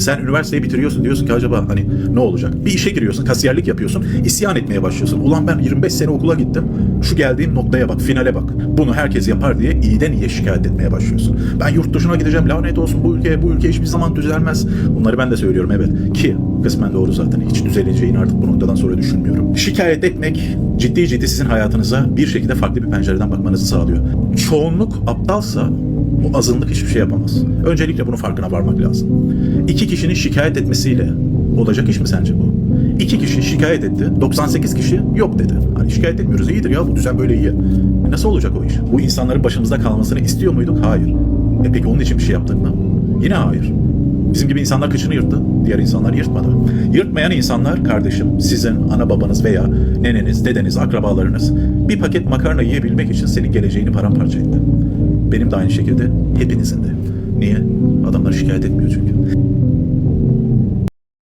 Sen üniversiteyi bitiriyorsun diyorsun ki acaba hani ne olacak? Bir işe giriyorsun, kasiyerlik yapıyorsun, isyan etmeye başlıyorsun. Ulan ben 25 sene okula gittim. Şu geldiğim noktaya bak, finale bak. Bunu herkes yapar diye iyiden iyiye şikayet etmeye başlıyorsun. Ben yurt dışına gideceğim, lanet olsun bu ülkeye, bu ülke hiçbir zaman düzelmez. Bunları ben de söylüyorum evet. Ki kısmen doğru zaten. Hiç düzeleceğini artık bu noktadan sonra düşünmüyorum. Şikayet etmek ciddi ciddi sizin hayatınıza bir şekilde farklı bir pencereden bakmanızı sağlıyor. Çoğunluk aptalsa bu azınlık hiçbir şey yapamaz. Öncelikle bunun farkına varmak lazım. İki kişinin şikayet etmesiyle olacak iş mi sence bu? İki kişi şikayet etti, 98 kişi yok dedi. Hani şikayet etmiyoruz, iyidir ya bu düzen böyle iyi. Nasıl olacak o iş? Bu insanların başımızda kalmasını istiyor muyduk? Hayır. E peki onun için bir şey yaptık mı? Yine hayır. Bizim gibi insanlar kıçını yırttı, diğer insanlar yırtmadı. Yırtmayan insanlar kardeşim, sizin ana babanız veya neneniz, dedeniz, akrabalarınız bir paket makarna yiyebilmek için senin geleceğini paramparça etti. Benim de aynı şekilde hepinizin de. Niye? Adamlar şikayet etmiyor çünkü.